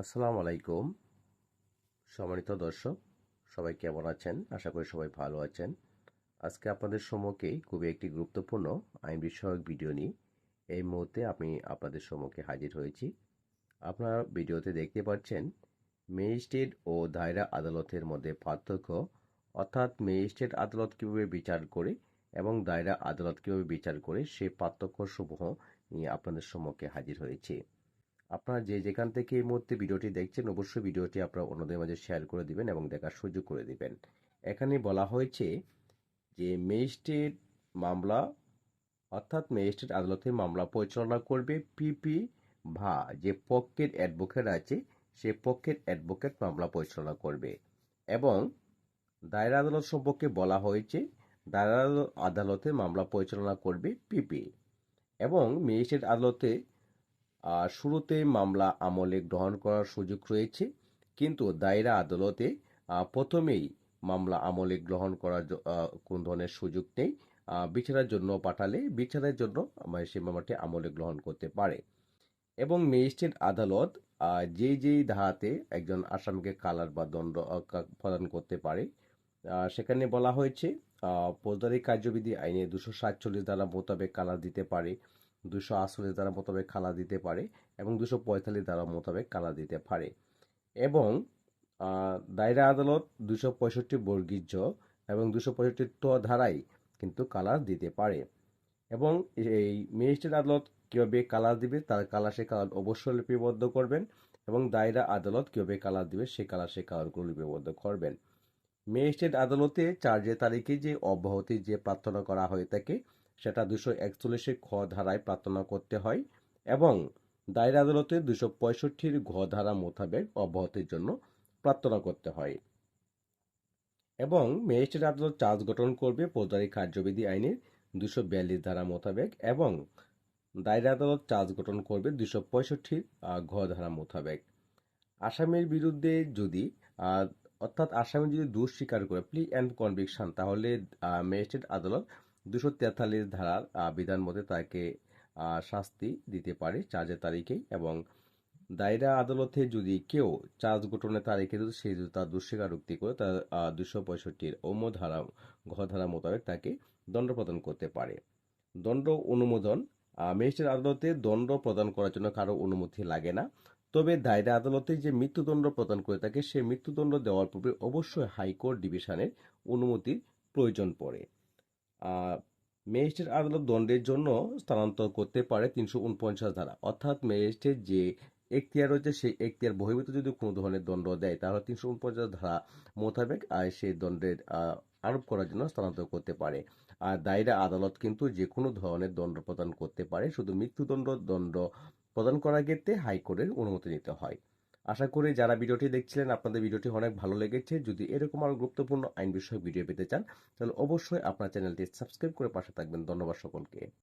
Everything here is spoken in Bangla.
আসসালামু আলাইকুম। সম্মানিত দর্শক, সবাই কেমন আছেন? আশা করি সবাই ভালো আছেন। আজকে আপনাদের সম্মুখে খুবই একটি গুরুত্বপূর্ণ আইন বিষয়ক ভিডিও নিয়ে এই মুহূর্তে আমি আপনাদের সম্মুখে হাজির হয়েছি। আপনারা ভিডিওতে দেখতে পাচ্ছেন, ম্যাজিস্ট্রেট ও দায়রা আদালতের মধ্যে পার্থক্য, অর্থাৎ ম্যাজিস্ট্রেট আদালত কীভাবে বিচার করে এবং দায়রা আদালত কীভাবে বিচার করে সেই পার্থক্যসমূহ নিয়ে আপনাদের সম্মুখে হাজির হয়েছে। আপনারা যে যেখান থেকে এই মুহূর্তে ভিডিওটি দেখছেন, অবশ্যই ভিডিওটি আপনারা অন্যদের মাঝে শেয়ার করে দিবেন এবং দেখার সুযোগ করে দিবেন। এখানে বলা হয়েছে যে ম্যাজিস্ট্রেট মামলা, অর্থাৎ ম্যাজিস্ট্রেট আদালতে মামলা পরিচালনা করবে পিপি ভা, যে পক্ষের অ্যাডভোকেট আছে, সে পক্ষের অ্যাডভোকেট মামলা পরিচালনা করবে। এবং দায়রা আদালত সম্পর্কে বলা হয়েছে, দায়রা আদালতে মামলা পরিচালনা করবে পিপি এবং ম্যাজিস্ট্রেট আদালতে শুরুতে মামলা আমলে গ্রহণ করার সুযোগ রয়েছে, কিন্তু দায়রা আদালতে প্রথমেই মামলা আমলে গ্রহণ করার কোন ধরনের সুযোগ নেই। বিচারের জন্য পাঠালে, বিচারের জন্য মানে সেই মামলাটি আমলে গ্রহণ করতে পারে। এবং ম্যাজিস্ট্রেট আদালত যে যেই ধারাতে একজন আসামিকে কালার বা দণ্ড প্রদান করতে পারে সেখানে বলা হয়েছে ফৌজদারি কার্যবিধি আইনে দুশো সাতচল্লিশ ধারা মোতাবেক কালার দিতে পারে। দুশো আটচল্লিশ ধারা মোতাবেক কালার দিতে পারে এবং দুশো পঁয়তাল্লিশ ধারা মোতাবেক কালার দিতে পারে। এবং দায়রা আদালত দুশো পঁয়ষট্টি বর্গীর্য এবং দুশো পঁয়ষট্টি ট ধারাই কিন্তু কালার দিতে পারে। এবং এই ম্যাজিস্ট্রেট আদালত কীভাবে কালার দিবে, তার কালার সে কালার অবশ্যই লিপিবদ্ধ করবেন এবং দায়রা আদালত কীভাবে কালার দিবে, সে কালার সে কালারগুলো লিপিবদ্ধ করবেন। ম্যাজিস্ট্রেট আদালতে চার্জের তারিখে যে অব্যাহতি যে প্রার্থনা করা হয়ে থাকে সেটা দুশো একচল্লিশে খ ধারায় প্রার্থনা করতে হয় এবং দায়রা আদালতে দুশো পঁয়ষট্টির ঘ ধারা মোতাবেক অব্যাহতির জন্য প্রার্থনা করতে হয়। এবং ম্যাজিস্ট্রেট আদালত চার্জ গঠন করবে ফৌজদারি কার্যবিধি আইনের দুশো বিয়াল্লিশ ধারা মোতাবেক এবং দায়রা আদালত চার্জ গঠন করবে দুশো পঁয়ষট্টির ঘ ধারা মোতাবেক। আসামির বিরুদ্ধে যদি অর্থাৎ আসামি যদি দোষ স্বীকার করে, প্লি অ্যান্ড কনভিকশন, তাহলে ম্যাজিস্ট্রেট আদালত দুশো তেতাল্লিশ ধারার বিধান মতে তাকে শাস্তি দিতে পারে চার্জের তারিখেই এবং দায়রা আদালতে যদি কেউ চার্জ গঠনের তারিখে সে যদি তার দোষ স্বীকারোক্তি করে তার দুশো পঁয়ষট্টির অম ধারা ঘ ধারা মোতাবেক তাকে দণ্ড প্রদান করতে পারে। দণ্ড অনুমোদন আহ, ম্যাজিস্ট্রেট আদালতে দণ্ড প্রদান করার জন্য কারও অনুমতি লাগে না। তবে দায়রা আদালতে যে মৃত্যুদণ্ড প্রদান করে থাকে সে মৃত্যুদণ্ড দেওয়ার পূর্বে অবশ্যই হাইকোর্ট ডিভিশনের অনুমতির প্রয়োজন পড়ে। ম্যাজিস্ট্রেট আদালত দণ্ডের জন্য স্থানান্তর করতে পারে তিনশো উনপঞ্চাশ ধারা। অর্থাৎ ম্যাজিস্ট্রেট যে এখতিয়ার রয়েছে, সেই এখতিয়ার বহির্ভূত যদি কোনো ধরনের দণ্ড দেয়, তাহলে তিনশো উনপঞ্চাশ ধারা মোতাবেক সেই দণ্ডের আরোপ করার জন্য স্থানান্তর করতে পারে। আর দায়রা আদালত কিন্তু যে কোনো ধরনের দণ্ড প্রদান করতে পারে। শুধু মৃত্যুদণ্ড দণ্ড প্রদান করার ক্ষেত্রে হাইকোর্টের অনুমতি নিতে হয়। আশা করি যারা ভিডিওটি দেখছিলেন, আপনাদের ভিডিওটি অনেক ভালো লেগেছে। যদি এরকম আরও গুরুত্বপূর্ণ আইন বিষয়ক ভিডিও পেতে চান, তাহলে অবশ্যই আপনার চ্যানেলটি সাবস্ক্রাইব করে পাশে থাকবেন। ধন্যবাদ সকলকে।